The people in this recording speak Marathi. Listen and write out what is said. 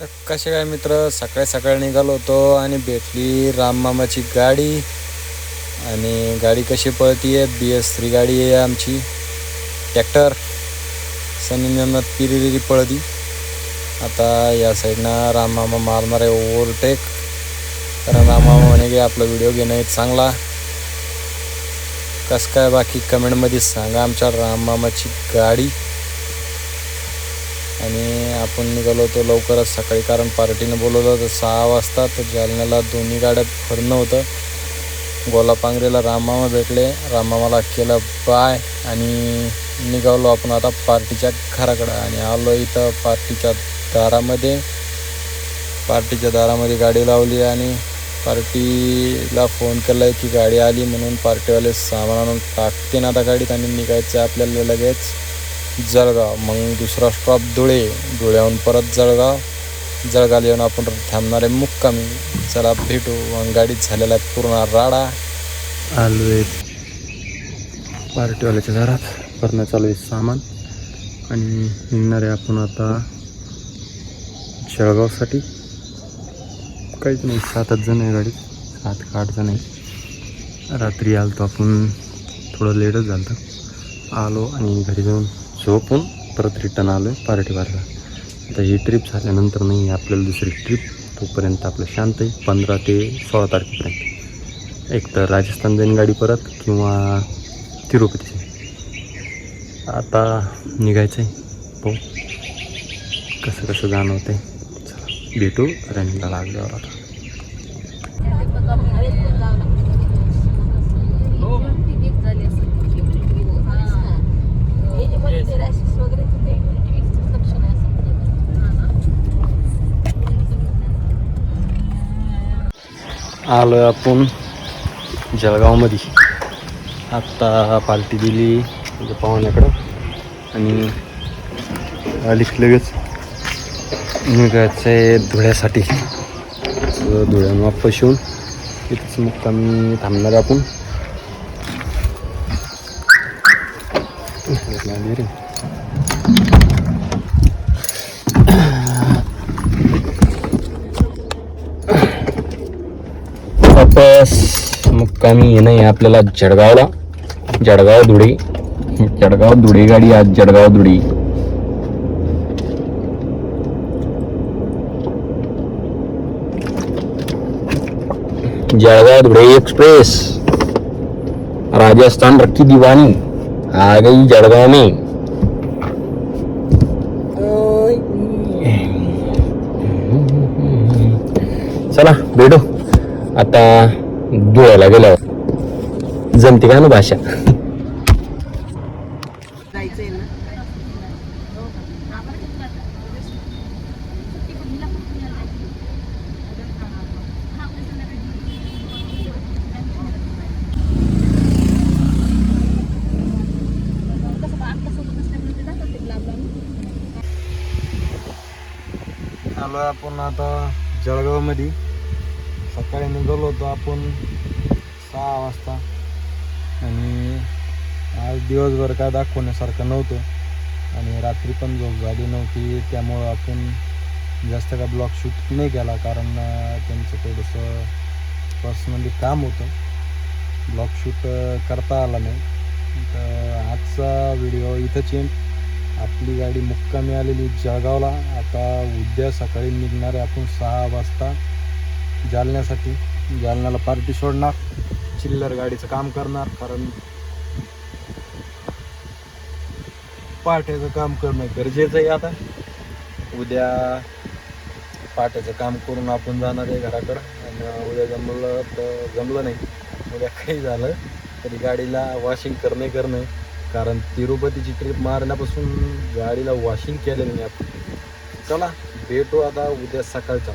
तर कसे काय मित्र? सकाळी सकाळी निघालो होतो आणि भेटली राममामाची गाडी. आणि गाडी कशी पळती आहे बी एस थ्री गाडी आहे आमची. ट्रॅक्टर. सनी पिरिरी पळती. आता या साईडनं राममामा मारणार आहे ओव्हरटेक. कारण राममामा म्हणे की आपला व्हिडिओ घेणं हे चांगला. कसं काय बाकी कमेंटमध्ये सांगा आमच्या राममामाची गाडी. आणि आपण निघालो होतो लवकरच सकाळी कारण पार्टीनं बोलवलं होतं सहा वाजता तर जालन्याला दोन्ही गाड्या भरणं होतं. गोलापांगरेला राममामा भेटले. राममामाला केलं बाय आणि निघालो आपण आता पार्टीच्या घराकडं. आणि आलो इथं पार्टीच्या दारामध्ये. पार्टीच्या दारामध्ये गाडी लावली आणि पार्टीला फोन केला आहे की गाडी आली म्हणून पार्टीवाले सामान आणून टाकते ना आता गाडीत आणि निघायचं आहे आपल्याला लगेच. जळगाव. मग दुसरा स्टॉप धुळे. धुळ्याहून परत जळगाव. जळगाव येऊन आपण थांबणार आहे मुक्कामी. चला भेटू. मग गाडीत झालेला आहे पूर्ण राडा. आलो आहे. पार्टीवाल्याच्या घरात. भरणं चालू आहे सामान. आणि निघणार आहे आपण आता जळगावसाठी. काहीच नाही. सातच जण आहे गाडीत. सात का आठ जण आहे. रात्री आलो आपण. थोडं लेटच झालं आलो आणि घरी जाऊन झोपून परत रिटर्न आलो आहे पार्टीवारला आता ही ट्रिप झाल्यानंतर नाही आपल्याला दुसरी ट्रिप तोपर्यंत आपलं शांत आहे. पंधरा ते सोळा तारखेपर्यंत. एक तर राजस्थान जाईन गाडी परत किंवा तिरुपतीची आता निघायचं आहे हो कसं कसं जाणं होतं आहे चला भेटू. रनिंगला लागल्यावर आता. आलो आहे आपण जळगावमध्ये. आत्ता पार्टी दिली म्हणजे पाहुण्याकडं. आणि आलीच लगेच. निघायचं आहे धुळ्यासाठी. तर धुळ्यानं वापस येऊन इथंच मुक्कामी थांबणार आपण. रे. वापस मुक्कामी येणं आहे आपल्याला जळगावला. जळगाव धुळे. जळगाव धुळे गाडी आज जळगाव धुळे. जळगाव धुळे एक्सप्रेस. राजस्थान रखी दीवानी आ गई जळगाव में. चला भेटू. आता धुळ्याला गेल्यावर. जमते का ना भाषा? आलो आपण आता जळगावमध्ये. सकाळी निघालो होतो आपण सहा वाजता. आणि आज दिवसभर काय दाखवण्यासारखं नव्हतं. आणि रात्री पण झोप झाली नव्हती. त्यामुळं आपण जास्त काय ब्लॉग शूट नाही केला. कारण त्यांचं थोडंसं पर्सनली काम होतं. ब्लॉग शूट करता आला नाही. तर आजचा व्हिडिओ इथंच येईल आपली गाडी मुक्कामी आलेली जळगावला. आता उद्या सकाळी निघणार आहे आपण सहा वाजता जालन्यासाठी. जालन्याला पार्टी सोडणार चिल्लर गाडीचं काम करणार कारण पाट्याचं काम करणं गरजेचं आहे आता. उद्या पाट्याचं काम करून आपण जाणार आहे घराकडं. आणि उद्या जमलं तर जमलं नाही. उद्या काही झालं तरी गाडीला वॉशिंग करणे करणे. कारण तिरुपतीची ट्रिप मारण्यापासून गाडीला वॉशिंग केलेलं नाही आपण. चला भेटू आता उद्या सकाळचा